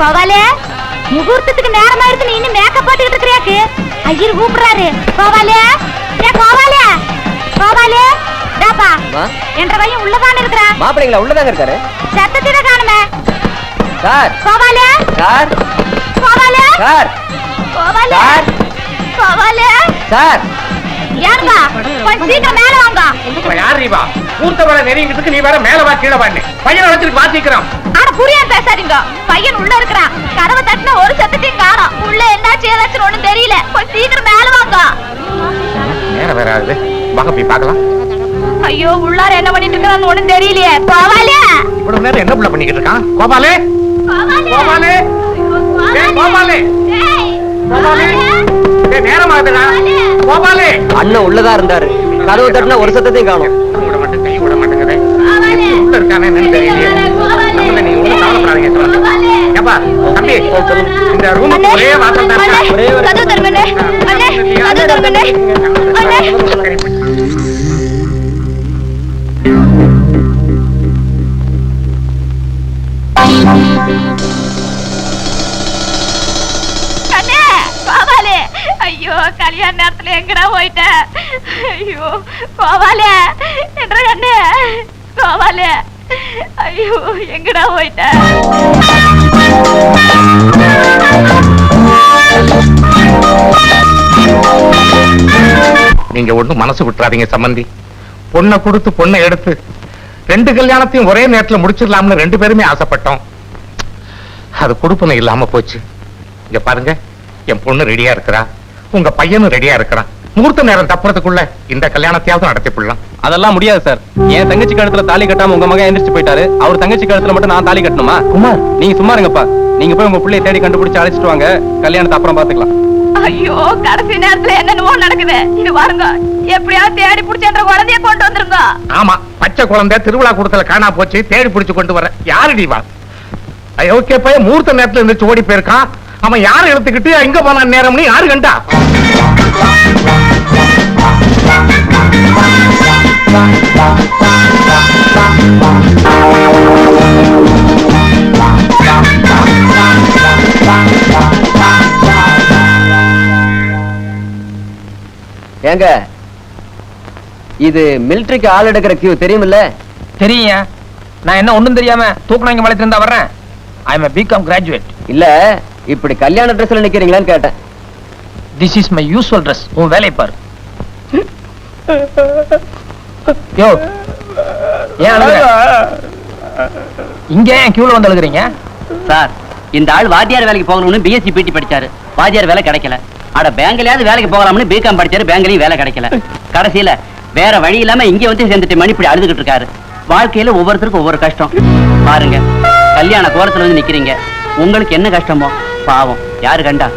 கோவாலே முகூர்த்தத்துக்கு நேரம் ஆயிடுச்சு நீ இன்னும் மேக்கப் போட்டுக்கிட்டு இருக்கிறியாக்கு? ஐயர் கூப்பிடுறாரு. கோவாலே ஏ கோவாலே கோவாலே டேப்பா. என்ற பையன் உள்ளதான இருக்கிறா? மாப்பிள்ளைங்களா உள்ளதாங்க இருக்காரு. சத்தத்தில காணுமே. சார். கோவாலே சார். கோவாலே சார். கோவாலே சார். கோவாலே சார். யாருப்பா? கொஞ்சம் சீக்கிரம் மேல வாங்க. யார் நீ வா? மூர்த்த வேலை நெறிங்கிறதுக்கு நீ வேற மேல வா கீழே வான்னு. பையனை வச்சுட்டு வாசிக்கிறோம் ஆனா புரியாம பேசாதீங்க. பையன் உள்ள இருக்கிறான் கதவை தட்டின ஒரு சத்தத்தையும் காணோம். உள்ள என்னாச்சு ஏதாச்சும் ஒண்ணும் தெரியல. கொஞ்சம் சீக்கிரம் மேல வாங்க. நேரம் வேற ஆகுது. வாங்க போய் பார்க்கலாம். ஐயோ உள்ளார என்ன பண்ணிட்டு இருக்கான்னு ஒண்ணும் தெரியலையே. கோவாலே இவ்வளவு நேரம் என்ன புள்ள பண்ணிக்கிட்டு இருக்கான்? கோபாலே! கோபாலே! கோபாலே! கோபாலே! நேரம் ஆகுதுடா. கோபாலே! அண்ணன் உள்ளதா இருந்தாரு. கதவு தட்டினா ஒரு சத்தத்தையும் காணும். விட மாட்டேன் கை விட மாட்டேங்குது உள்ள இருக்கானே என்னன்னு தெரியலையே. ஏப்பா தம்பி இந்த ரூமுக்கு ஒரே வாசல் தான்? ஒரே ஒரு- கதவு திறமண்ணே அண்ணே கதவு திறமண்ணே அண்ணே ஐயோ கல்யாண நேரத்துல எங்கடா போயிட்ட? ஐயோ கோவாலே என்ற அண்ணே கோவாலே ஐயோ எங்கடா போயிட்ட? நீங்க ஒண்ணும் மனசு விட்டுறாதீங்க சம்பந்தி. பொண்ணை கொடுத்து பொண்ணை எடுத்து ரெண்டு கல்யாணத்தையும் ஒரே நேரத்துல முடிச்சிடலாம்னு ரெண்டு பேருமே ஆசைப்பட்டோம். அது கொடுப்பனை இல்லாம போச்சு. இங்க பாருங்க என் பொண்ணு ரெடியா இருக்கிறா. உங்க பையனும் ரெடியா இருக்கிறான். முகூர்த்த நேரம் தப்புறதுக்குள்ள இந்த கல்யாணத்தையாவது நடத்தி போடலாம் அதெல்லாம் முடியாது சார் என் தங்கச்சி கழுத்துல தாலி கட்டாம உங்க மகன் எந்திரிச்சு போயிட்டாரு. அவர் தங்கச்சி கழுத்துல மட்டும் நான் தாலி கட்டணுமா? குமார். நீங்க சும்மா இருங்கப்பா. நீங்க போய் உங்க பிள்ளைய தேடி கண்டுபிடிச்சு அழைச்சிட்டு வாங்க. கல்யாணத்தை அப்புறம் பாத்துக்கலாம். ஐயோ கடைசி நேரத்துல என்னென்னமோ நடக்குது. இது பாருங்க. எப்படியாவது தேடி புடிச்சன்ற குழந்தைய கொண்டு வந்துருங்க. ஆமா பச்சை குழந்தை திருவிழா கூடத்துல காணா போச்சு தேடி பிடிச்சு கொண்டு வர. யாருடி வா ஓகே பையன் முகூர்த்த நேரத்துல இருந்துச்சு ஓடி போயிருக்கான். அவன் யாரை எடுத்துக்கிட்டு எங்க போனான் நேரம்னு யாரு கண்டா? ஏங்க இது மிலிட்டரிக்கு ஆள் எடுக்கிற கியூ தெரியுமில்ல? தெரியுங்க நான் என்ன ஒண்ணும் தெரியாம தூக்குனாங்க மலைத்துல இருந்தா வர்றேன்? ஐ எம் பிகாம் கிராஜுவேட் இல்ல இப்படி கல்யாண ட்ரெஸ்ல நிக்கிறீங்களான்னு கேட்டேன். This is my usual dress உன் வேலையை பாரு. யோ. ஏன் அழுகுற? இங்க ஏன் கியூல வந்து அழுகுறீங்க? சார் இந்த ஆள் வாத்தியார் வேலைக்கு போகணும்னு பிஎஸ்சி பிடி படிச்சாரு. வாத்தியார் வேலை கிடைக்கல. அட பேங்க்லயாவது வேலைக்கு போகலாம்னு பிகாம் படிச்சாரு பேங்க்லயும் வேலை கிடைக்கல. கடைசியில வேற வழி இல்லாம இங்க வந்து சேர்ந்துட்டு மணி இப்படி அழுதுகிட்டு இருக்காரு. வாழ்க்கையில ஒவ்வொருத்தருக்கும் ஒவ்வொரு கஷ்டம். பாருங்க கல்யாண கோரத்துல வந்து நிக்கிறீங்க. உங்களுக்கு என்ன கஷ்டமோ? பாவம். யாரு கண்டா?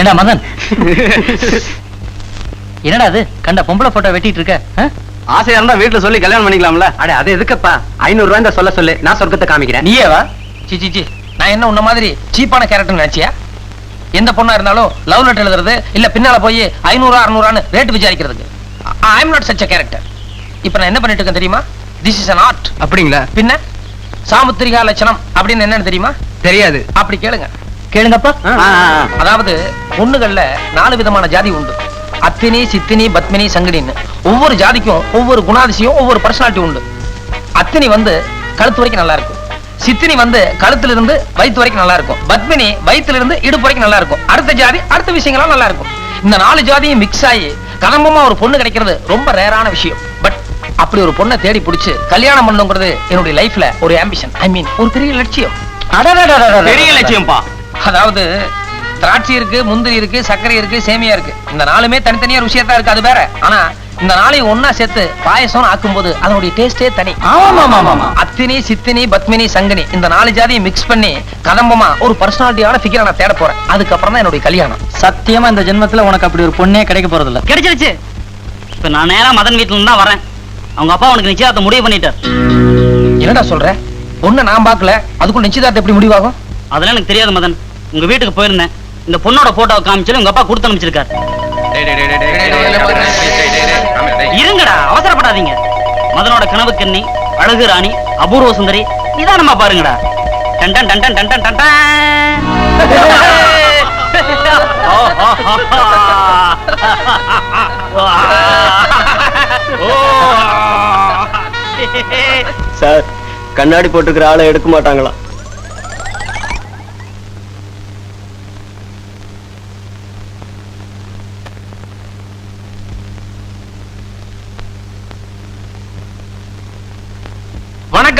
ஏண்டா மதன்? என்னடா அது? கண்ட பொம்பளை போட்டோ வெட்டிட்டு இருக்க? ஆசையா இருந்தா வீட்டுல சொல்லி கல்யாணம் பண்ணிக்கலாம்ல. அட அது எதுக்குப்பா? ஐநூறு ரூபாய் சொல்ல சொல்லு. நான் சொர்க்கத்தை காமிக்கிறேன். நீயே வா. சி சி சி. நான் என்ன உன்ன மாதிரி சீப்பான கேரக்டர் நினைச்சியா? எந்த பொண்ணா இருந்தாலும் லவ் லெட்டர் எழுதுறது இல்ல பின்னால போய் ஐநூறு அறுநூறான்னு rate விசாரிக்கிறதுக்கு. I am not such character இப்ப நான் என்ன பண்ணிட்டு இருக்கேன் தெரியுமா? திஸ் இஸ் an ஆர்ட் அப்படிங்களா? பின்ன? சாமுத்திரிகா லட்சணம் அப்படின்னு என்னன்னு தெரியுமா? தெரியாது. அப்படி கேளுங்க. கேளுங்கப்பா. அதாவது பொண்ணுகள்ல நாலு விதமான ஜாதி உண்டு. அத்தினி சித்தினி பத்மினி சங்கினின்னு. ஒவ்வொரு ஜாதிக்கும் ஒவ்வொரு குணாதிசயம் ஒவ்வொரு பர்சனாலிட்டி உண்டு. அத்தினி வந்து கழுத்து வரைக்கும் நல்லா இருக்கும். சித்தினி வந்து கழுத்துல இருந்து வயிற்று வரைக்கும் நல்லா இருக்கும். பத்மினி வயித்துல இருந்து இடுப்பு வரைக்கும் நல்லா இருக்கும். அடுத்த ஜாதி அடுத்த விஷயங்கள்லாம் நல்லா இருக்கும். இந்த நாலு ஜாதியும் மிக்ஸ் ஆகி கதம்பமா ஒரு பொண்ணு கிடைக்கிறது ரொம்ப ரேரான விஷயம். பட் அப்படி ஒரு பொண்ணை தேடி பிடிச்சு கல்யாணம் பண்ணணுங்கிறது என்னுடைய லைஃப்ல ஒரு ஆம்பிஷன் ஐ மீன் ஒரு பெரிய லட்சியம். பெரிய லட்சியம்ப்பா அதாவது திராட்சை இருக்கு முந்திரி இருக்கு சர்க்கரை இருக்கு சேமியா இருக்கு. இந்த நாலுமே தனித்தனியா ருசியா தான் இருக்கு அது வேற. ஆனா இந்த நாளையும் ஒன்னா சேர்த்து பாயசம் ஆக்கும்போது அதனுடைய டேஸ்டே தனி. அத்தினி சித்தினி பத்மினி சங்கனி இந்த நாலு ஜாதியை மிக்ஸ் பண்ணி கதம்பமா ஒரு பர்சனாலிட்டியான ஃபிகரை நான் தேட போறேன். அதுக்கப்புறம் தான் என்னுடைய கல்யாணம். சத்தியமா இந்த ஜென்மத்துல உனக்கு அப்படி ஒரு பொண்ணே கிடைக்க போறது இல்ல கிடைச்சிருச்சு. இப்ப நான் நேரா மதன் வீட்டுல இருந்து தான் வரேன். அவங்க அப்பா உனக்கு நிச்சயத்தை முடிவு பண்ணிட்டார். என்னடா சொல்ற? பொண்ணை நான் பார்க்கல. அதுக்குள்ள நிச்சயதார்த்தம் எப்படி முடிவாகும்? அதெல்லாம் எனக்கு தெரியாது மதன். உங்க வீட்டுக்கு போயிருந்தேன் இந்த பொண்ணோட போட்டோவை காமிச்சு உங்க அப்பா கொடுத்து அனுப்பிச்சிருக்காரு இருங்கடா அவசரப்படாதீங்க மதனோட கனவு கண்ணி அழகு ராணி அபூர்வ சுந்தரி நிதானமா பாருங்கடா டன் டன் டன் டன் டன் சார் கண்ணாடி போட்டுக்கிற ஆளை எடுக்க மாட்டாங்களா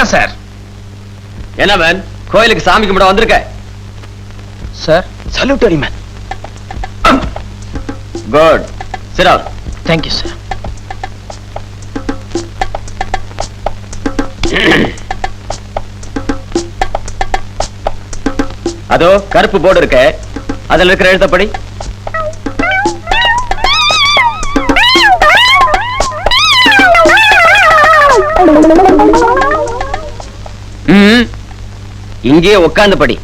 வணக்கம் சார் என்ன மேன் கோயிலுக்கு சாமி கும்பிட வந்திருக்க சார் சல்யூட்டரி மேன் குட் சிரா தேங்க்யூ சார் அதோ கருப்பு போர்டு இருக்க அதுல இருக்கிற எழுத்தப்படி ம் இங்கே உட்கார்ந்து படி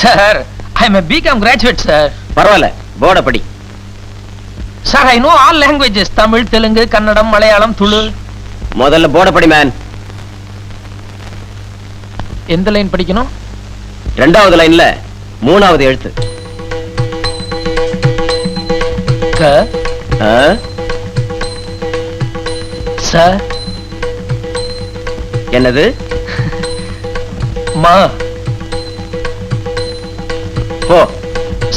sir I am BCom graduate sir பரவாயில்ல போர்டை படி. Sir I know all languages Tamil Telugu Kannada Malayalam Tulu முதல்ல போர்டை படி மேன் எந்த லைன் படிக்கணும்? ரெண்டாவது லைன்ல மூணாவது எழுத்து. க? சார் என்னது? மா. போ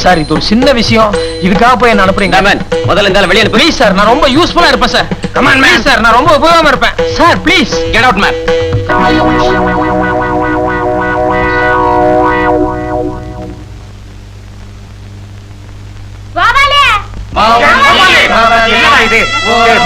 சார் இது ஒரு சின்ன விஷயம். இதுக்காக போய் என்ன அனுப்புறீங்க? மேன் முதல்ல இந்த வெளியே அனுப்பு. ப்ளீஸ் சார் நான் ரொம்ப யூஸ்ஃபுல்லா இருப்பேன் சார். கமான் மேன் சார் நான் ரொம்ப உபயோகமா இருப்பேன். Sir please get out man என்னடா இது ஏய்,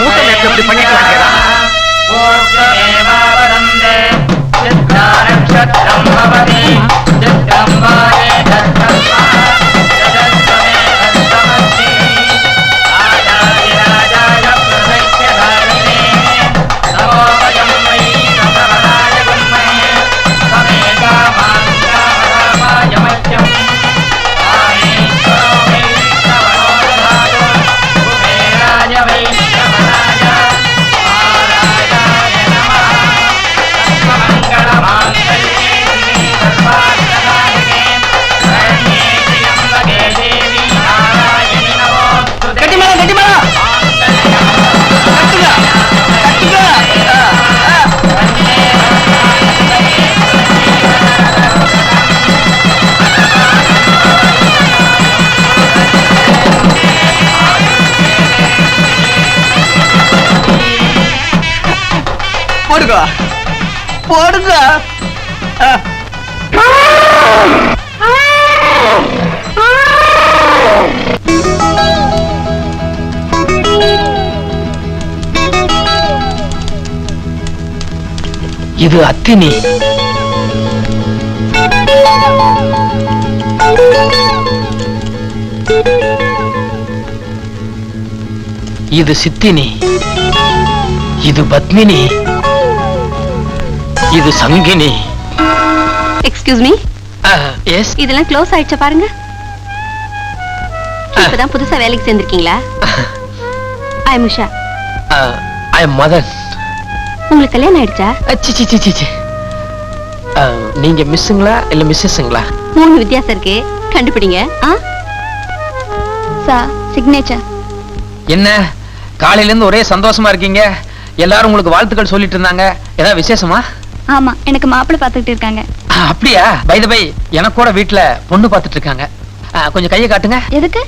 போடுங்க. போடுங்க. இது அத்தினி. இது சித்தினி. இது பத்மினி. இது சங்கினி. எக்ஸ்கியூஸ் மீ எஸ் இதெல்லாம் க்ளோஸ் ஆயிடுச்சா பாருங்க. இப்பதான் புதுசா வேலைக்கு சேர்ந்திருக்கீங்களா? I Usha I am Madan உங்களுக்கு கல்யாணம் ஆயிடுச்சா? சி சி சி சி சி. நீங்க மிஸ்ஸுங்களா இல்ல மிஸ்ஸஸ்ங்களா? மூணு வித்தியாசம் இருக்கு. கண்டுபிடிங்க. ஆ? சார் சிக்னேச்சர் என்ன? காலையில இருந்து ஒரே சந்தோஷமா இருக்கீங்க. எல்லாரும் உங்களுக்கு வாழ்த்துக்கள் சொல்லிட்டு இருந்தாங்க. ஏதாவது விசேஷமா? ஆமா எனக்கு மாப்பிள்ளை பார்த்துக்கிட்டு இருக்காங்க. அப்படியா? பை பை எனக்கு கூட வீட்டுல பொண்ணு பார்த்துட்டு இருக்காங்க. அஹ், கொஞ்சம் கையை காட்டுங்க. எதுக்கு?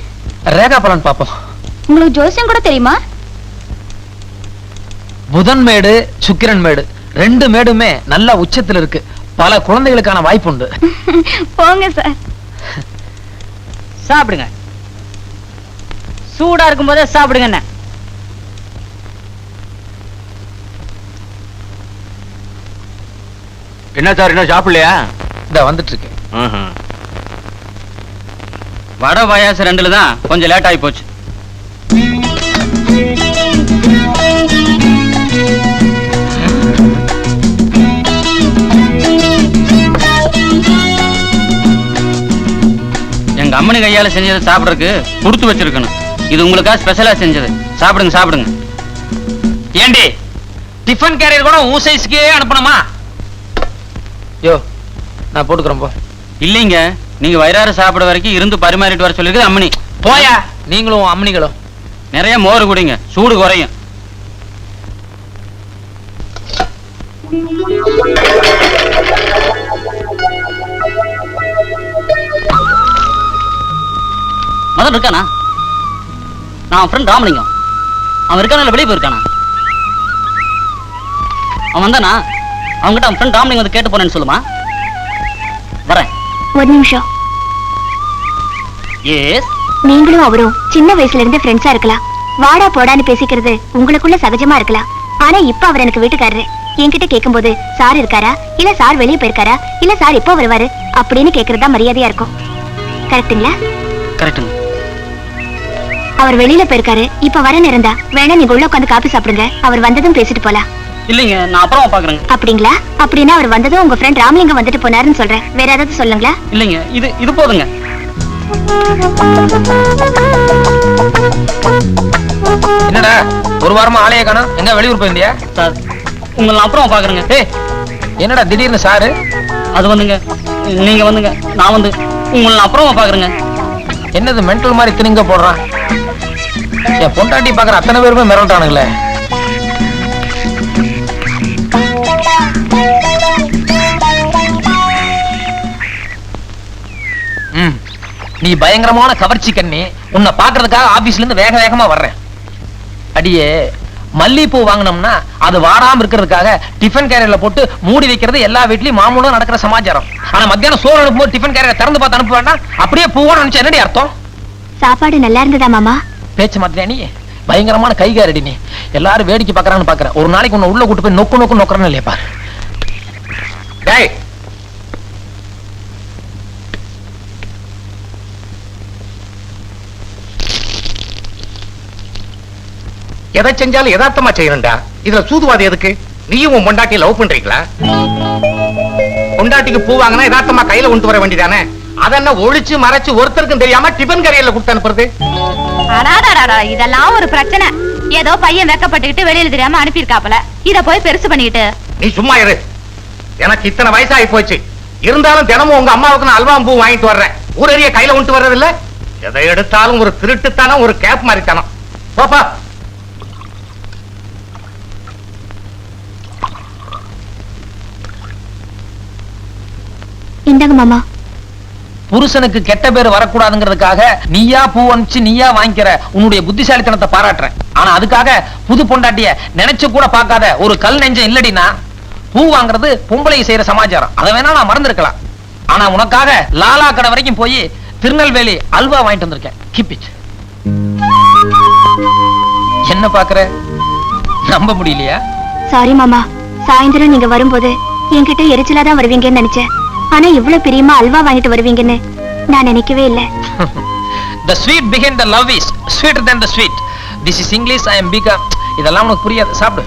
ரேகா பலன் பார்ப்போம். உங்களுக்கு ஜோசியம் கூட தெரியுமா? புதன் மேடு சுக்கிரன் மேடு ரெண்டு மேடுமே நல்ல உச்சத்துல இருக்கு. பல குழந்தைகளுக்கான வாய்ப்பு உண்டு. போங்க சார். சாப்பிடுங்க. சூடா இருக்கும் போதே சாப்பிடுங்க என்ன என்ன சார் இன்னும் சாப்பிடலையா? இந்த வந்துட்டு இருக்கேன் வடை பாயாசம் ரெண்டுல தான் கொஞ்சம் லேட் ஆகி போச்சு. எங்க அம்மனி கையால செஞ்சதை சாப்பிடறதுக்கு கொடுத்து வச்சிருக்கணும். இது உங்களுக்காக ஸ்பெஷலா செஞ்சது? சாப்பிடுங்க சாப்பிடுங்க. ஏண்டி டிஃபன் கேரியர் கூட உன் சைஸ்க்கே அனுப்பணுமா? யோ நான் போட்டுக்கிறேன் போ. இல்லைங்க நீங்க வயிறார சாப்பிட வரைக்கும் இருந்து பரிமாறிட்டு வர சொல்லிருக்கு அம்மனி போயா? நீங்களும் அம்மனிகளும் நிறைய மோர் குடிங்க சூடு குறையும். மதன் இருக்கானா? நான் ஃப்ரெண்ட் ராமலிங்கம். அவன் இருக்கான வெளியே போயிருக்கானா? அவன் வந்தானா? அவன்கிட்ட அவன் ஃப்ரெண்ட் ராமலிங்கம் வந்து கேட்டு போனேன்னு சொல்லுமா? வரேன். ஒரு நிமிஷம். எஸ் நீங்களும் அவரும் சின்ன வயசுல இருந்து ஃப்ரெண்ட்ஸா இருக்கலாம். வாடா போடான்னு பேசிக்கிறது உங்களுக்குள்ள சகஜமா இருக்கலாம். ஆனா இப்ப அவர் எனக்கு வீட்டுக்காரரு. என்கிட்ட கேட்கும்போது சார் இருக்காரா? இல்ல சார் வெளியே போயிருக்காரா? இல்ல சார் எப்போ வருவாரு? அப்படின்னு கேக்குறதா மரியாதையா இருக்கும். கரெக்ட்டுங்களா கரெக்டுங்க அவர் வெளியில போயிருக்காரு. இப்ப வர நேரம் தான். வேணா நீங்க உள்ள உட்காந்து காப்பி சாப்பிடுங்க. அவர் வந்ததும் பேசிட்டு போலாம். இல்லைங்க நான் அப்புறம் பாக்குறேங்க அப்படிங்களா? அப்படின்னா அவர் வந்ததும் உங்க ஃப்ரெண்ட் ராமலிங்கம் வந்துட்டு போனாருன்னு சொல்றேன். வேற ஏதாவது சொல்லுங்களா? இல்லைங்க இது இது போதுங்க. என்னடா ஒரு வாரமா ஆளைய காணோம். எங்க வெளியூர் போயிருந்தியா? சார் உங்களை நான் அப்புறம் பாக்குறேங்க ஏய் என்னடா திடீர்னு சாரு? அது வந்துங்க நீங்க வந்துங்க நான் வந்து உங்களை நான் அப்புறமா பாக்குறேங்க என்னது மென்டல் மாதிரி திணிங்க போடுறான். என் பொண்டாட்டி பாக்குற அத்தனை பேருமே மிரட்டானுங்களே நீ பயங்கரமான கவர்ச்சி கண்ணி. உன்னை பாக்குறதுக்காக ஆபீஸ்ல இருந்து வேக வேகமா வர்றேன். அடியே மல்லிகைப்பூ வாங்கினோம்னா அது வாடாம இருக்கிறதுக்காக டிஃபன் கேரியர்ல போட்டு மூடி வைக்கிறது எல்லா வீட்லயும் மாமூலும் நடக்கிற சமாச்சாரம். ஆனா மத்தியானம் சோறு அனுப்பும்போது டிஃபன் கேரியர் திறந்து பார்த்து அனுப்ப வேண்டாம். அப்படியே பூவா நினைச்சு என்னடி அர்த்தம்? சாப்பாடு நல்லா இருந்ததா மாமா? பேச்சு மாத்திரியா நீ? பயங்கரமான கைகாரடி நீ. எல்லாரும் வேடிக்கை பார்க்கறான்னு பாக்குற ஒரு நாளைக்கு உன்னை உள்ள கூட்டு போய் நொக்கு நொக்கு நொக்கறன்னு இல்லையா பாரு டேய் எதை செஞ்சாலும் யதார்த்தமா செய்யணும்டா. இதுல சூதுவாதி எதுக்கு? நீயும் உன் பொண்டாட்டி லவ் பண்றீங்களா? பொண்டாட்டிக்கு பூ வாங்கினா யதார்த்தமா கையில கொண்டு வர வேண்டியதானே? அதென்ன ஒழிச்சு மறைச்சு ஒருத்தருக்கும் தெரியாம டிபன் கரையில கொடுத்து அனுப்புறது? இதெல்லாம் ஒரு பிரச்சனை. ஏதோ பையன் வெக்கப்பட்டுக்கிட்டு வெளியில தெரியாம அனுப்பியிருக்காப்ல இத போய் பெருசு பண்ணிக்கிட்டு. நீ சும்மா இரு. எனக்கு இத்தனை வயசாகி போச்சு. இருந்தாலும் தினமும் உங்க அம்மாவுக்கு நான் அல்வா பூ வாங்கிட்டு வர்றேன். ஊரறிய கையில கொண்டு வர்றது இல்ல எதை எடுத்தாலும் ஒரு திருட்டுத்தனம் ஒரு கேப் மாதிரித்தனம் போப்பா இந்தாங்க மாமா? புருஷனுக்கு கெட்ட பேர் வரக்கூடாதுங்கிறதுக்காக நீயா பூ அனுப்பிச்சு நீயா வாங்கிக்கிற உன்னுடைய புத்திசாலித்தனத்தை பாராட்டுறேன். ஆனா அதுக்காக புது பொண்டாட்டிய நினைச்சு கூட பார்க்காத ஒரு கல் நெஞ்சம் இல்லடினா பூ வாங்குறது பொம்பளை செய்யற சமாச்சாரம். அதை வேணா நான் மறந்துருக்கலாம். ஆனா உனக்காக லாலா கடை வரைக்கும் போய் திருநெல்வேலி அல்வா வாங்கிட்டு வந்திருக்கேன். It. என்ன பாக்குற நம்ப முடியலையா? சாரி மாமா. சாயந்தரம் நீங்க வரும்போது என்கிட்ட எரிச்சலா தான் வருவீங்கன்னு நினைச்சேன். ஆனா இவ்வளவு பிரியமா அல்வா வாங்கிட்டு வருவீங்கன்னு நான் நினைக்கவே இல்ல. The sweet behind the love is sweeter than the sweet. This is english i am bigger. இதெல்லாம் உனக்கு புரியாது. சாப்பிடு.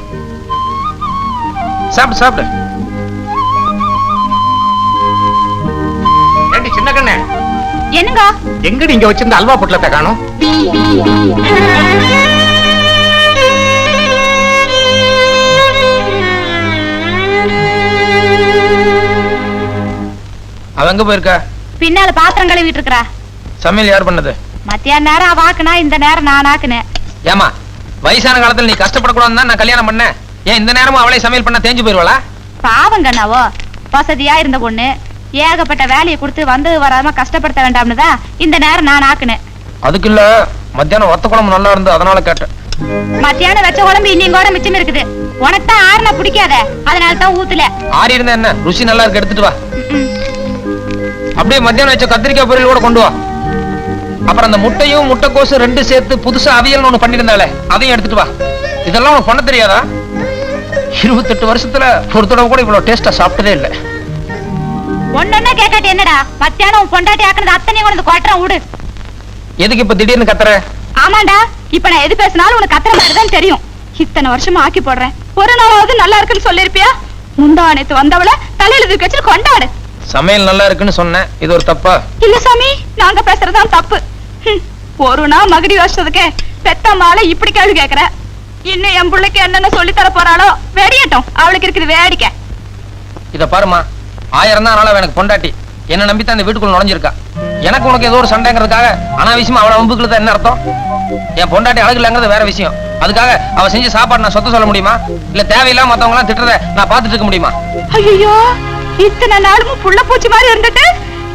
சாப்பிடு சாப்பிடு. ஏண்டி சின்ன கண்ணே? என்னங்க? எங்கடி இங்க வச்சிருந்த அல்வா பொட்டலத்தை காணும்? அவ எங்க போயிருக்கா? பின்னால பாத்திரம் கழுவிட்டு இருக்கறா. சமையல் யார் பண்ணது? மத்தியான நேரம் அவ ஆக்குனா இந்த நேரம் நான் ஆக்குனேன் ஏமா வயசான காலத்துல நீ கஷ்டப்படக்கூடாதுன்னு தான் நான் கல்யாணம் பண்ணேன். ஏன் இந்த நேரமும் அவளே சமையல் பண்ண தேஞ்சு போயிருவாளா? பாவம் கண்ணாவோ வசதியா இருந்த பொண்ணு ஏகப்பட்ட வேலையை கொடுத்து வந்து வராம கஷ்டப்படுத்த வேண்டாம்னு தான் இந்த நேரம் நான் ஆக்குனேன் அதுக்கு இல்ல மத்தியானம் ஒத்த குழம்பு நல்லா இருந்து அதனால கேட்டேன். மத்தியானம் வச்ச குழம்பு இன்னும் கூட மிச்சம் இருக்குது. உனக்கு தான் ஆறுனா பிடிக்காத. அதனால தான் ஊத்துல. ஆறி இருந்தா என்ன? ருசி நல்லா இருக்கு எடுத்துட்டு வா. அப்படியே மத்தியானம் வச்ச கத்திரிக்காய் பொரியல் கூட கொண்டு வா. அப்புறம் அந்த முட்டையும் முட்டைக்கோசு ரெண்டு சேர்த்து புதுசா அவியல்னு ஒண்ணு பண்ணிருந்தாளே அதையும் எடுத்துட்டு வா. இதெல்லாம் உனக்கு பண்ண தெரியாதா? இருபத்தெட்டு வருஷத்துல ஒரு தடவை கூட இவ்வளவு டேஸ்டா சாப்பிட்டதே இல்லை. ஒன்னொன்னா கேட்காட்டி என்னடா? மத்தியானம் பொண்டாட்டி ஆக்குனது அத்தனையும் கொண்டு கொட்டுறேன் விடு. எதுக்கு இப்ப திடீர்னு கத்துற? ஆமாண்டா இப்ப நான் எது பேசினாலும் உனக்கு கத்துற மாதிரி தான் தெரியும். இத்தனை வருஷமா ஆக்கி போடுறேன். ஒரு நாளாவது நல்லா இருக்குன்னு சொல்லிருப்பியா முந்தா நேத்து வந்தவள தலையில தூக்கி வச்சுட்டு கொண்டாடு. சமையல் நல்லா இருக்குன்னு சொன்னேன். இது ஒரு தப்பா? இல்ல சாமி நாங்க பேசுறதுதான் தப்பு. ஒரு நாள் மகடி வச்சதுக்கே பெத்த மாலை இப்படி கேள்வி கேக்குற. இன்னும் என் பிள்ளைக்கு என்னென்ன சொல்லி தர போறாளோ வெடியட்டும் அவளுக்கு இருக்குது வேடிக்கை. இத பாருமா ஆயிரம் தான் நாளா எனக்கு பொண்டாட்டி. என்ன நம்பி தான் இந்த வீட்டுக்குள்ள நுழைஞ்சிருக்கா. எனக்கு உனக்கு ஏதோ ஒரு சண்டைங்கிறதுக்காக அனாவசியமா அவளை வம்புக்கிறது என்ன அர்த்தம்? என் பொண்டாட்டி அழகு இல்லைங்கிறது வேற விஷயம். அதுக்காக அவ செஞ்ச சாப்பாடு நான் சொத்த சொல்ல முடியுமா? இல்ல தேவையில்லாம மத்தவங்க எல்லாம் திட்டுறத நான் பார்த்துட்டு இருக்க முடியுமா? ஐயோ இத்தனை நாளும் புள்ள பூச்சி மாதிரி இருந்துட்டு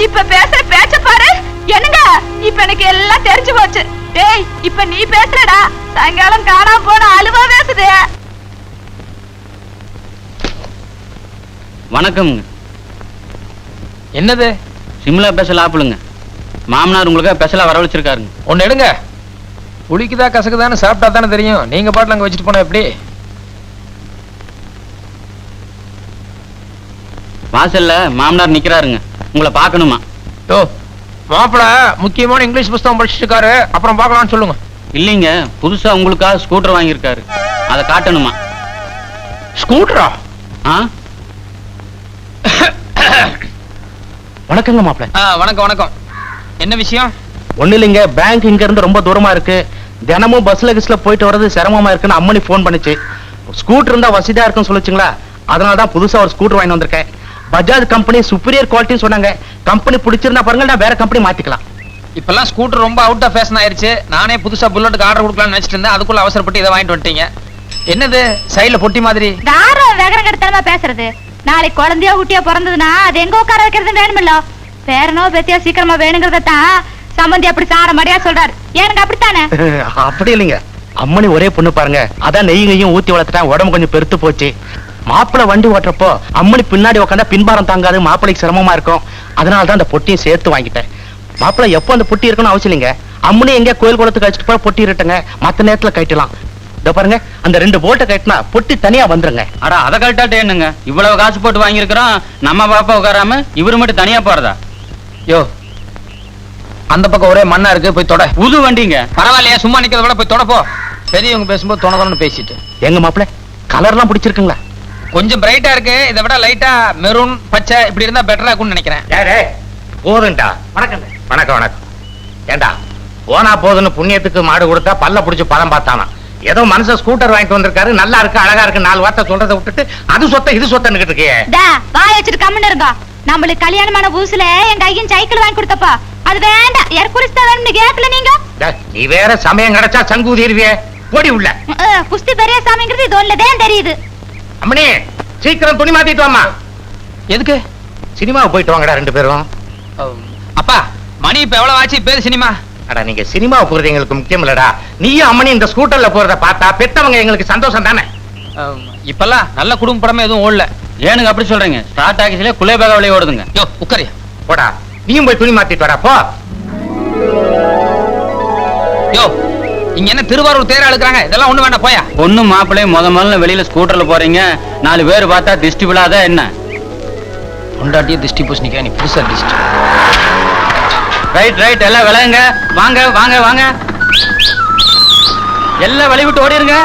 இப்ப பேசுற பேச்ச பாரு. என்னங்க? இப்ப எனக்கு எல்லாம் தெரிஞ்சு போச்சு. டேய் இப்ப நீ பேசுறடா. சாயங்காலம் காணாம போன அழுவா பேசுது. வணக்கம்ங்க என்னது? சிம்லா ஸ்பெஷல் ஆப்பிளுங்க. மாமனார் உங்களுக்கு ஸ்பெஷலா வரவழைச்சிருக்காருங்க. ஒன்னு எடுங்க. புளிக்குதா கசக்குதான்னு சாப்பிட்டா தானே தெரியும். நீங்க பாட்டுல அங்க வச்சுட்டு போனா எப்படி? வாசல்ல மாமனார் நிக்கிறாருங்க. உங்களை பார்க்கணுமா? யோ மாப்பிள முக்கியமான இங்கிலீஷ் புஸ்தகம் படிச்சுட்டு இருக்காரு அப்புறம் பார்க்கலாம்னு சொல்லுங்க. இல்லைங்க புதுசா உங்களுக்காக ஸ்கூட்டர் வாங்கியிருக்காரு. அதை காட்டணுமா? ஸ்கூட்டரா? ஆ? வணக்கங்க மாப்பிள்ள வணக்கம் வணக்கம். என்ன விஷயம்? ஒண்ணு இல்லைங்க பேங்க் இங்க இருந்து ரொம்ப தூரமா இருக்கு. தினமும் பஸ்ல கிஸ்ல போயிட்டு வர்றது சிரமமா இருக்குன்னு அம்மனி ஃபோன் பண்ணுச்சு. ஸ்கூட்டர் இருந்தா வசதியா இருக்குன்னு சொல்லுச்சுங்களா? அதனால தான் புதுசா ஒரு ஸ்கூட்டர் வாங்கி வந்திருக்கேன். பஜாஜ் கம்பெனி சுப்பீரியர் குவாலிட்டின்னு சொன்னாங்க. கம்பெனி பிடிச்சிருந்தா பாருங்க நான் வேற கம்பெனி மாத்திக்கலாம். இப்பெல்லாம் ஸ்கூட்டர் ரொம்ப அவுட் ஆஃப் ஃபேஷன் ஆயிருச்சு. நானே புதுசா புல்லட்டுக்கு ஆர்டர் கொடுக்கலாம்னு நினைச்சிட்டு இருந்தேன். அதுக்குள்ள அவசரப்பட்டு இதை வாங்கிட்டு வந்துட்டீங்க. என்னது? சைடுல பொட்டி மாதிரி. தாரம் வேகரம் கெடுத்தனமா பேசுறது. நாளைக்கு குழந்தையோ குட்டியோ பிறந்ததுன்னா அது எங்க உட்கார வைக்கிறது வேணுமில்ல? பேரனோ பெத்தியோ சீக்கிரமா வேணுங்கிறத தான் சம்பந்தி அப்படி சார மடியா சொல்றாரு. ஏனுங்க அப்படித்தானே? அப்படி இல்லைங்க. அம்மனி ஒரே பொண்ணு பாருங்க. அதான் நெய் நெய்யும் ஊத்தி வளர்த்துட்டா உடம்பு கொஞ்சம் பெருத்து போச்சு. மாப்பிள்ளை வண்டி ஓட்டுறப்போ அம்மனி பின்னாடி உட்காந்தா பின்பாரம் தாங்காது மாப்பிள்ளைக்கு சிரமமா இருக்கும். அதனால தான் அந்த பொட்டியை சேர்த்து வாங்கிட்டேன். மாப்பிள்ளை எப்போ அந்த பொட்டி இருக்கணும் அவசியம் இல்லைங்க. அம்மனி எங்க கோயில் குளத்துக்கு கழிச்சிட்டு போய் பொட்டி இருட்டுங்க மத்த நேரத்துல கட்டலாம் இதோ பாருங்க அந்த ரெண்டு போல்ட்டை கட்டினா பொட்டி தனியா வந்துருங்க. அட அதை கழட்டாட்டே என்னங்க? இவ்வளவு காசு போட்டு வாங்கியிருக்கிறோம். நம்ம பாப்பா உட்காராம இவரு மட்டும் தனியா போறதா? யோ அந்த பக்கம் ஒரே மண்ணா இருக்கு போய் தொட. புது வண்டிங்க. பரவாயில்லையா சும்மா நிக்கிறத விட போய் தொட போ. பெரியவங்க பேசும்போது தொண தொணன்னு பேசிட்டு. எங்க மாப்பிள்ளை கலர்லாம் பிடிச்சிருக்குங்களா? கொஞ்சம் பிரைட்டா இருக்கு. இதை விட லைட்டா மெரூன் பச்சை இப்படி இருந்தா பெட்டரா இருக்கும்னு நினைக்கிறேன். போதுண்டா வணக்கம். வணக்கம் வணக்கம். ஏண்டா போனா போதுன்னு புண்ணியத்துக்கு மாடு கொடுத்தா பல்ல புடிச்சு பதம் பார்த்தானா? ஏதோ மனுஷன் ஸ்கூட்டர் வாங்கிட்டு வந்திருக்காரு நல்லா இருக்கு அழகா இருக்கு நாலு வார்த்தை சொல்றதை விட்டுட்டு அது சொத்த இது சொத்தன்னு இருக்கியே. டா வாய வச்சுட்டு கம்முன்னு இருங்க. நம்மளுக்கு கல்யாணமான புதுசுல எங்க ஐயன் சைக்கிள் வாங்கி கொடுத்தப்பா. அது வேண்டாம் எர்குரிஸ்தா வேணும்னு கேட்கல நீங்க? நீ வேற சமயம் கிடைச்சா சங்கு ஊதிருவியே போடி உள்ள. குஸ்தி பெரிய சாமிங்கிறது இது ஒண்ணுதான் தெரியுது. அம்மனி சீக்கிரம் துணி மாத்திட்டு வாமா எதுக்கு? சினிமாவுக்கு போயிட்டு வாங்கடா ரெண்டு பேரும். அப்பா மணி இப்ப எவ்வளவு ஆச்சு? பேரு சினிமா. அடா நீங்க சினிமாவுக்கு போறது எங்களுக்கு முக்கியம் இல்லடா. நீயும் அம்மனி இந்த ஸ்கூட்டர்ல போறத பார்த்தா பெத்தவங்க எங்களுக்கு சந்தோஷம் தானே? இப்பெல்லாம் நல்ல குடும்ப படமே எதுவும் ஓடல. ஏனுங்க அப்படி சொல்றீங்க? ஸ்டார்ட் ஆகிச்சுல குலேபேக வழி ஓடுதுங்க. யோ உட்காரியா போடா. நீயும் போய் துணி மாத்திட்டு வாடா போ. யோ இங்க என்ன திருவாரூர் தேர அழுக்குறாங்க? இதெல்லாம் ஒண்ணு வேண்டாம் போயா. பொண்ணு மாப்பிள்ளையும் முத முதல்ல வெளியில ஸ்கூட்டர்ல போறீங்க. நாலு பேர் பார்த்தா திஷ்டி விழாத என்ன? பொண்டாட்டிய திஷ்டி பூசணிக்கா நீ புதுசா திஷ்டி. ரைட் ரைட் எல்லாம் விளையுங்க வாங்க வாங்க வாங்க. எல்லாம் வழி விட்டு ஓடிருங்க.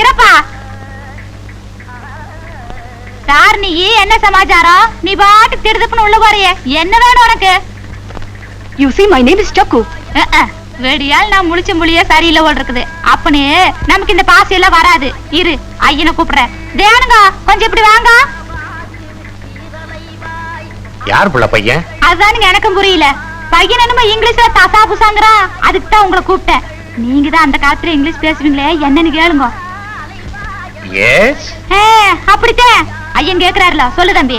இருப்பா. சார் நீ என்ன சமாச்சாரம்? நீ பாட்டுக்கு திடுதுப்புன்னு உள்ள போறியே. என்ன வேணும் உனக்கு? You see my name is Chaku. வெடியால் நான் முழிச்ச முழிய சரியில்லை போல் இருக்குது. அப்பனே நமக்கு இந்த பாசி எல்லாம் வராது. இரு ஐயனை கூப்பிடுறேன். தேனுங்க கொஞ்சம் இப்படி வாங்க. யார் புள்ள பையன்? அதுதானுங்க எனக்கும் புரியல. பையன் என்னமோ இங்கிலீஷ்ல தசா புசாங்கிறா அதுக்கு தான் உங்களை கூப்பிட்டேன். நீங்க தான் அந்த காலத்துல இங்கிலீஷ் பேசுவீங்களே என்னன்னு கேளுங்க. எஸ் அப்படித்தான் ஐயன் கேக்குறாருல சொல்லு தம்பி.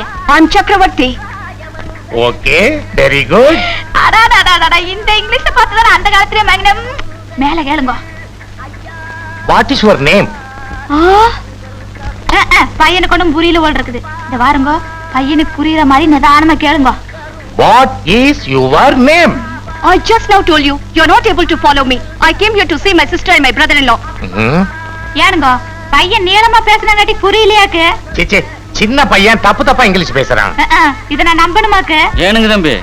சக்கரவர்த்தி. ஓகே வெரி குட் அடாடாடாடா இந்த இங்கிலீஷ பார்த்து தான் அந்த காலத்திலே மங்கினம் மேல கேளுங்க. வாட் இஸ் யுவர் நேம் பையனுக்கு ஒன்றும் புரியல போல் இருக்குது. இந்த வாருங்க பையனுக்கு புரியுற மாதிரி நிதானமா கேளுங்க. What is your name I just now told you, you're not able to follow me. I came here to see my sister and my brother-in-law. ஏனுங்க பையன் நீளமா பேசுனங்காட்டி புரியலையாக்கு? சிச்சி சின்ன பையன் தப்பு தப்பா இங்கிலீஷ் பேசுறான். இத நான் நம்பணுமாக்கு? ஏனுங்க தம்பி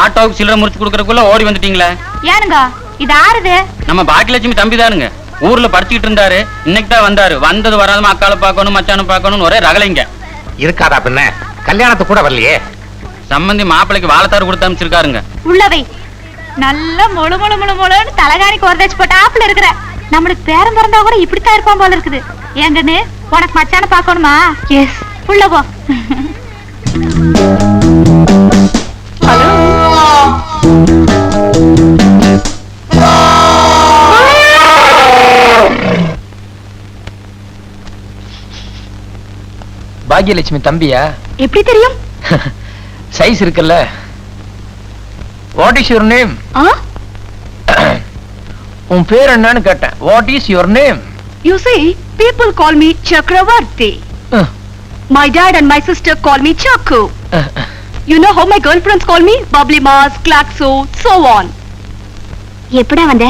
ஆட்டோவுக்கு சில்லறை முறிச்சு கொடுக்கறதுக்குள்ள ஓடி வந்துட்டீங்களே? ஏனுங்க இது ஆறுது? நம்ம பாக்கியலட்சுமி தம்பி தானுங்க ஊர்ல படிச்சுக்கிட்டு இருந்தாரு இன்னைக்கு தான் வந்தாரு. வந்தது வராதமா அக்காளை பார்க்கணும் மச்சானை பார்க்கணும்னு ஒரே ரகலைங்க இருக்காதா பின்ன? கல்யாணத்துக்கு கூட வரலையே. சம்பந்தி மாப்பிளைக்கு வாழைத்தாறு கொடுத்து அனுப்பிச்சிருக்காருங்க. உள்ளவை. நல்ல முழு முழு முழு முழுன்னு தலகாணிக்கு ஒரு தச்சு போட்ட ஆப்பிள் இருக்கிற. நம்மளுக்கு பேரம் பிறந்தா கூட இப்படித்தான் இருப்பான் போல இருக்குது. ஏங்கன்னு உனக்கு மச்சான பார்க்கணுமா? எஸ் உள்ள போ. பாக்யலட்சுமி தம்பியா? எப்படி தெரியும்? சைஸ் இருக்குல்ல. வாட் இஸ் யுவர் நேம் ஆ? உன் பேர் என்னன்னு கேட்டேன் what is your name You see, people call me Chakravarti. My dad and my sister call me Chaku. You know how my girlfriends call me? Bubbly Mars, Klaxo, so on. எப்படா வந்த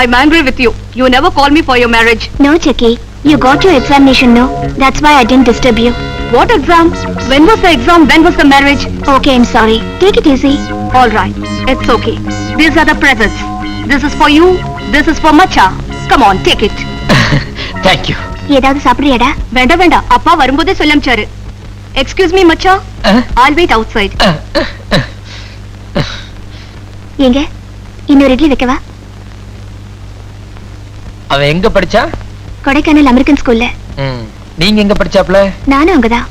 I'm angry with you. You never call me for your marriage. No, Chucky. You got your examination, no? That's why I didn't disturb you. What exam? When was the exam? When was the marriage? Okay, I'm sorry. Take it easy. All right. It's okay. These are the presents. This is for you. This is for Macha. Come on, take it. Thank you ஏதாவது சாப்பிடுறியாடா? வேண்டாம் வேண்டாம். அப்பா வரும்போதே சொல்ல அமிச்சாரு excuse me மச்சா all wait outside எங்க? இன்னொரு இட்லி வைக்கவா? அவன் எங்க படிச்சா? கொடைக்கானல் அமெரிக்கன் ஸ்கூல்ல ம். நீங்க எங்க படிச்சாப்ல நானும் அங்கதான்.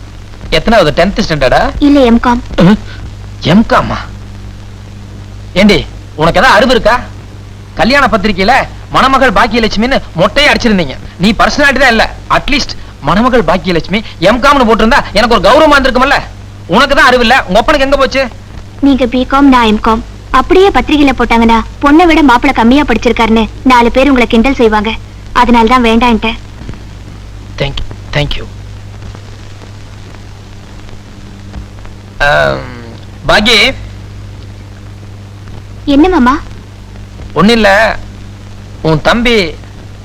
எத்தனாவது டென்த் ஸ்டாண்டர்டா இல்ல எம்காம் எம்காமா ஏண்டி உனக்கு ஏதாவது அறிவு இருக்கா? கல்யாண பத்திரிக்கையில மணமகள் பாக்கியலட்சுமின்னு மொட்டையை அடிச்சிருந்தீங்க. நீ பர்சனாலிட்டி தான் இல்ல. அட்லீஸ்ட் மணமகள் பாக்கியலட்சுமி எம்காம்னு போட்டிருந்தா எனக்கு ஒரு கௌரவமா இருந்திருக்கும்ல உனக்கு தான் அறிவு இல்ல. உங்க அப்பனுக்கு எங்க போச்சு? நீங்க பிகாம் நான் எம்காம் அப்படியே பத்திரிகையில போட்டாங்கன்னா பொண்ணை விட மாப்பிளை கம்மியா படிச்சிருக்காருன்னு நாலு பேர் உங்களை கிண்டல் செய்வாங்க. அதனால தான் வேண்டான்ட்டேன் தேங்க்யூ தேங்க்யூ பாக்கி என்ன மாமா? ஒண்ணும் இல்ல. உன் தம்பி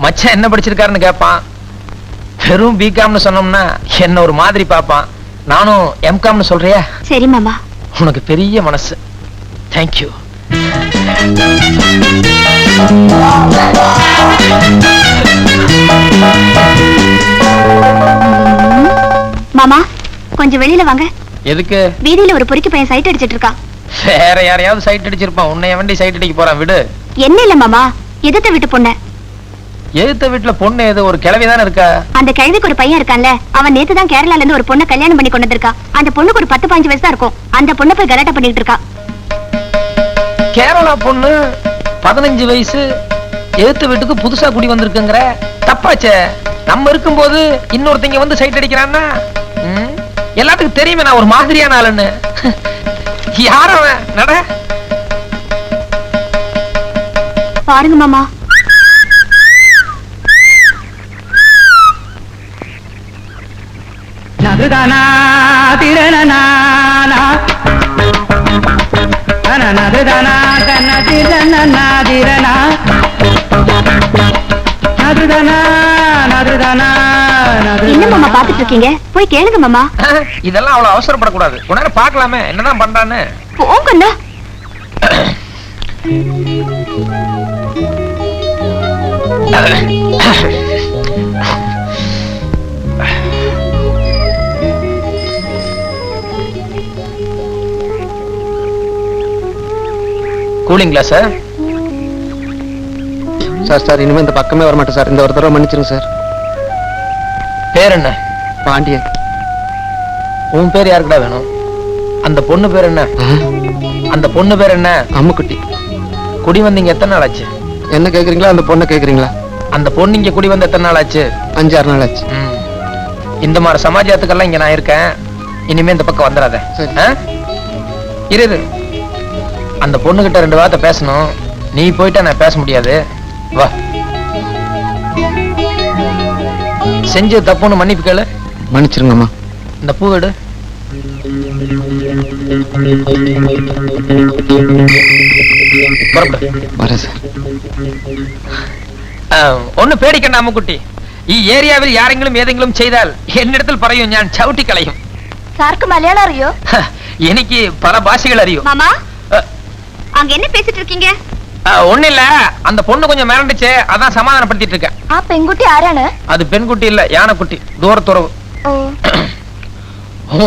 மச்சான் என்ன படிச்சிருக்காருன்னு கேட்பான் வெறும் பிகாம்னு சொன்னோம்னா என்ன ஒரு மாதிரி பார்ப்பான். நானும் எம்காம்னு சொல்றியா? சரி மாமா. உனக்கு பெரிய மனசு. தேங்க்யூ மாமா கொஞ்சம் வெளியில வாங்க. எதுக்கு? வீதியில ஒரு பொறுக்கி பையன் சைட் அடிச்சிட்டு இருக்கான். வேற யாரையாவது சைட் அடிச்சிருப்பான். உன்னைய வண்டி சைட் அடிக்க போறான். விடு. என்ன இல்ல மாமா? எதிர்த்த வீட்டு பொண்ணு. எதிர்த்த வீட்டுல பொண்ணு ஏதோ ஒரு கிழவி தானே இருக்கா? அந்த கிழவிக்கு ஒரு பையன் இருக்கான்ல அவன் நேத்து தான் கேரளால இருந்து ஒரு பொண்ணை கல்யாணம் பண்ணி கொண்டு வந்திருக்கான். அந்த பொண்ணுக்கு ஒரு பத்து பாஞ்சு வயசு தான் இருக்கும். அந்த பொண்ணை போய் கலாட்டா பண்ணிட்டு இருக்கா கேரளா பொண்ணு பதினஞ்சு வயசு எதிர்த்த வீட்டுக்கு புதுசா குடி வந்திருக்குங்கிற? தப்பாச்சே. நம்ம இருக்கும்போது இன்னொருத்தங்க வந்து சைட் அடிக்கிறான்னா? எல்லாத்துக்கும் தெரியுமே நான் ஒரு மாதிரியான ஆளுன்னு. யார் அவன்? நட. பாருங்க மாமா. நதுதனா திரணனானா நதுதனா தனதிரனாதிரனா நதுதனா நதுதனா என்ன மாமா பாத்துட்டு இருக்கீங்க போய் கேளுங்க மாமா. இதெல்லாம் அவ்வளவு அவசரப்படக்கூடாது. நேரம் பார்க்கலாமே. என்னதான் பண்றான்னு. போங்கண்ணா. கூலிங்களா சார்? சார் சார் இனிமே இந்த பக்கமே வர மாட்டேன் சார். இந்த ஒரு தடவை மன்னிச்சிருங்க சார். பேர் என்ன? பாண்டியன். உன் பேர் யாருக்குடா வேணும்? அந்த பொண்ணு பேர் என்ன? அந்த பொண்ணு பேர் என்ன? அம்முக்குட்டி. குடி வந்தீங்க எத்தனை நாள் ஆச்சு? என்ன கேக்குறீங்களா அந்த பொண்ணை கேக்குறீங்களா? அந்த பொண்ணு இங்க குடி வந்து எத்தனை நாள் ஆச்சு அஞ்சாறு நாள் ஆச்சு ம். இந்த மாதிரி சமாஜத்துக்கெல்லாம் இங்க நான் இருக்கேன். இனிமே இந்த பக்கம் வந்துடாத. சரி. ஆ? இரு இரு. அந்த பொண்ணுகிட்ட ரெண்டு வார்த்தை பேசணும். நீ போயிட்டா நான் பேச முடியாது. வா. செஞ்ச தப்புன்னு மன்னிப்பு கேளு. மன்னிச்சிருங்கம்மா. இந்த பூ எடு. வரேன் சார். ஒன்னும் பேடிக்கண்ணா அம்முக்குட்டி. ഏരിയാവിൽ ആരെങ്കിലും ഏതെങ്കിലും ചെയ്താൽ എന്നിടത്തിൽ പറയൂ ഞാൻ ചവിട്ടി കളയും. സാർക്ക് മലയാളം അറിയോ? എനിക്ക് പല ഭാഷകൾ അറിയോ. அங்க என்ன பேசிட்டு இருக்கீங்க ஒண்ணு இல்ல அந்த பொண்ணு கொஞ்சம் மிரண்டுச்சு அதான் சமாதானப்படுத்திட்டு இருக்கேன் ஆ பெண்குட்டி யாரானு அது பெண்குட்டி இல்ல யானைக்குட்டி தூரத்துறவு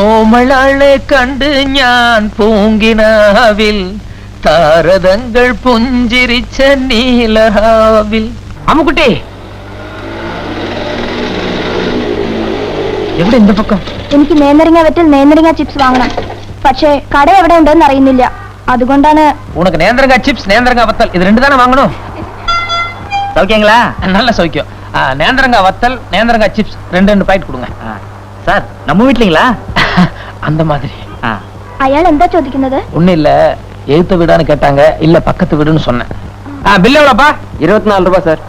ஓமளாளை கண்டு ஞான் பூங்கினாவில் താരതങ്ങൾ പുഞ്ചിരിച്ച നീലഹാവിൽ അമ്മുക്കുട്ടി എവിടെ இந்த பக்கம் എനിക്ക് നേന്ത്രങ്ങ വെറ്റിൽ നേന്ത്രങ്ങ ചിപ്സ് വാങ്ങണം പക്ഷേ കട എവിടെ ഉണ്ടെന്ന് അറിയുന്നില്ല അതുകൊണ്ടാണ് உனக்கு நேந்திரங்கா சிப்ஸ் நேந்திரங்கா வத்தல் இது ரெண்டு தானே வாங்கணும் சௌக்கியங்களா நல்ல சௌக்கியம் ஆ, நேந்திரங்கா வத்தல் நேந்திரங்கா சிப்ஸ் ரெண்டு ரெண்டு பாக்கெட் கொடுங்க சார் நம்ம வீட்லீங்களா அந்த மாதிரி അയാൾ എന്താ ചോദിക്കുന്നത് ஒண்ணும் இல்ல எழுத்த வீடான்னு கேட்டாங்க. இல்ல பக்கத்து வீடுன்னு சொன்னேன். பில் எவ்வளவுப்பா இருபத்தி நாலு ரூபாய் சார்.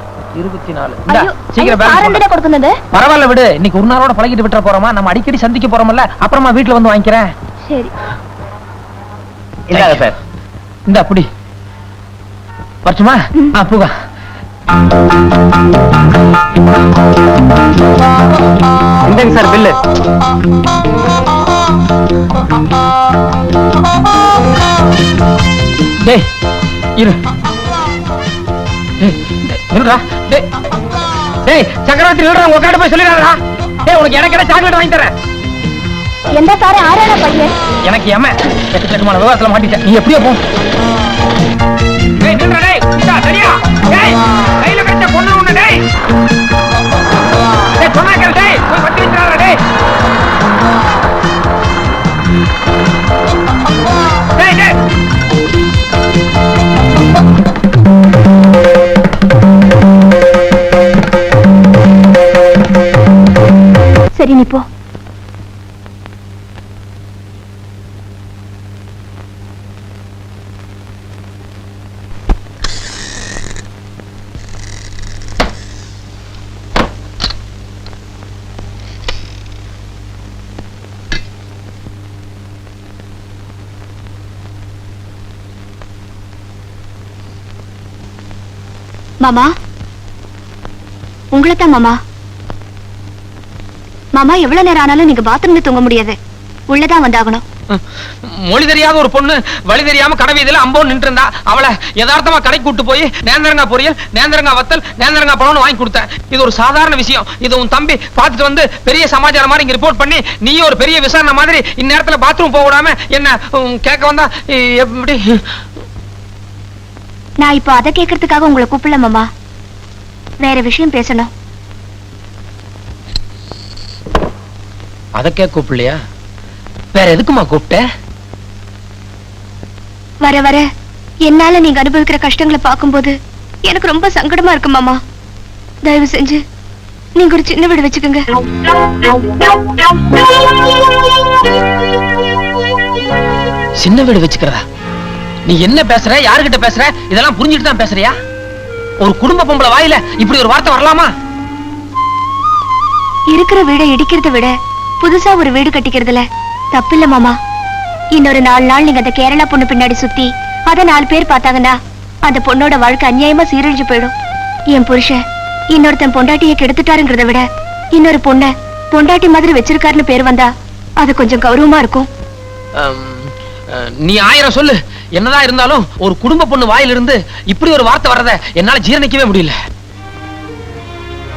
இருபத்தி நாலு. சீக்கிரம் பரவாயில்ல விடு. இன்னைக்கு ஒரு நாளோட பழகிட்டு விட்டுற போறோமா? நம்ம அடிக்கடி சந்திக்க போறோம்ல. அப்புறமா வீட்டுல வந்து வாங்கிக்கிறேன். சரி. சார். இந்த அப்படி வரட்டுமா? ஆ போகா சார் பில்லு டேய் இரு. இருடா டேய் டேய் சக்கரவர்த்தி இருடா உங்க போய் சொல்லிடுறா டேய் உனக்கு எனக்கு என்ன சாக்லேட் வாங்கி தரேன்? எந்த சாரு ஆறான பையன்? எனக்கு ஏம செட்டு செட்டுமான விவகாரத்துல மாட்டிட்டேன். நீ எப்படியோ போ. டேய் நின்றா டேய் சரியா? டேய் கையில கிடைச்ச பொண்ணு ஒண்ணு டேய். நீ போ மாமா? உங்களைத்தான் மாமா? மாமா எவ்வளவு நேரம் ஆனாலும் நீங்க பாத்ரூம்ல தூங்க முடியாது. உள்ளதான் வந்தாகணும். மொழி தெரியாத ஒரு பொண்ணு வழி தெரியாம கடை வீதியில அம்போ நின்று இருந்தா அவளை யதார்த்தமா கடைக்கு கூட்டு போய் நேந்திரங்கா பொரியல் நேந்திரங்கா வத்தல் நேந்திரங்கா பழம்னு வாங்கி கொடுத்தேன். இது ஒரு சாதாரண விஷயம். இது உன் தம்பி பார்த்துட்டு வந்து பெரிய சமாச்சாரம் மாதிரி இங்க ரிப்போர்ட் பண்ணி நீயும் ஒரு பெரிய விசாரணை மாதிரி இந்நேரத்துல பாத்ரூம் போக விடாம என்ன கேட்க வந்தா எப்படி? நான் இப்போ அதை கேட்கறதுக்காக உங்களை கூப்பிடல மாமா. வேற விஷயம் பேசணும். அதக்கே கூப்பிடலையா? வேற எதுக்குமா கூப்பிட்ட? வர வர. என்னால நீங்க அனுபவிக்கிற கஷ்டங்களை பார்க்கும்போது எனக்கு ரொம்ப சங்கடமா இருக்கு மாமா. தயவு செஞ்சு நீங்க ஒரு சின்ன வீடு வச்சுக்கோங்க. சின்ன வீடு வச்சுக்கிறதா? நீ என்ன பேசுற? யாருகிட்ட பேசுற? இதெல்லாம் புரிஞ்சுட்டு தான் பேசுறியா? ஒரு குடும்ப பொம்பளை வாயில இப்படி ஒரு வார்த்தை வரலாமா? இருக்கிற வீடை இடிக்கிறத விட புதுசா ஒரு வீடு கட்டிக்கிறதுல? தப்பில்ல மாமா. இன்னொரு நாலு நாள் நீங்க அந்த கேரளா பொண்ணு பின்னாடி சுத்தி அத நாலு பேர் பார்த்தாங்கன்னா அந்த பொண்ணோட வாழ்க்கை அநியாயமா சீரழிஞ்சு போயிடும். என் புருஷன் இன்னொருத்தன் பொண்டாட்டியை கெடுத்துட்டாருங்கிறத விட இன்னொரு பொண்ண பொண்டாட்டி மாதிரி வச்சிருக்காருன்னு பேர் வந்தா அது கொஞ்சம் கௌரவமா இருக்கும். நீ ஆயிரம் சொல்லு. என்னதான் இருந்தாலும் ஒரு குடும்ப பொண்ணு வாயிலிருந்து இப்படி ஒரு வார்த்தை வர்றத என்னால ஜீரணிக்கவே முடியல.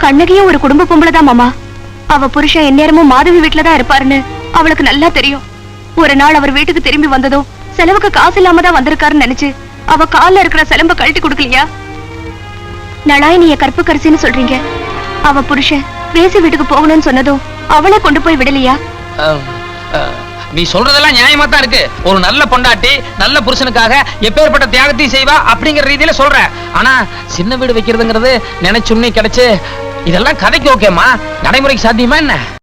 கண்ணகியும் ஒரு குடும்ப பொம்பளை தான் மாமா. அவ புருஷன் எந்நேரமும் மாதவி வீட்டுலதான் இருப்பாருன்னு அவளுக்கு நல்லா தெரியும். ஒரு நாள் அவர் வீட்டுக்கு திரும்பி வந்ததும் செலவுக்கு காசு இல்லாம தான் வந்திருக்காருன்னு நினைச்சு அவ கால்ல இருக்கிற செலம்ப கழட்டி கொடுக்கலையா? நலாயினிய கற்பு கரிசின்னு சொல்றீங்க. அவ புருஷன் பேசி வீட்டுக்கு போகணும்னு சொன்னதும் அவளை கொண்டு போய் விடலையா? நீ சொல்றதெல்லாம் நியாயமா தான் இருக்கு. ஒரு நல்ல பொண்டாட்டி நல்ல புருஷனுக்காக எப்பேற்பட்ட தியாகத்தையும் செய்வா அப்படிங்கிற ரீதியில சொல்ற. ஆனா சின்ன வீடு வைக்கிறதுங்கிறது நினைச்சுன்னே கிடைச்சு இதெல்லாம் கதைக்கு ஓகேம்மா. நடைமுறைக்கு சாத்தியமா என்ன?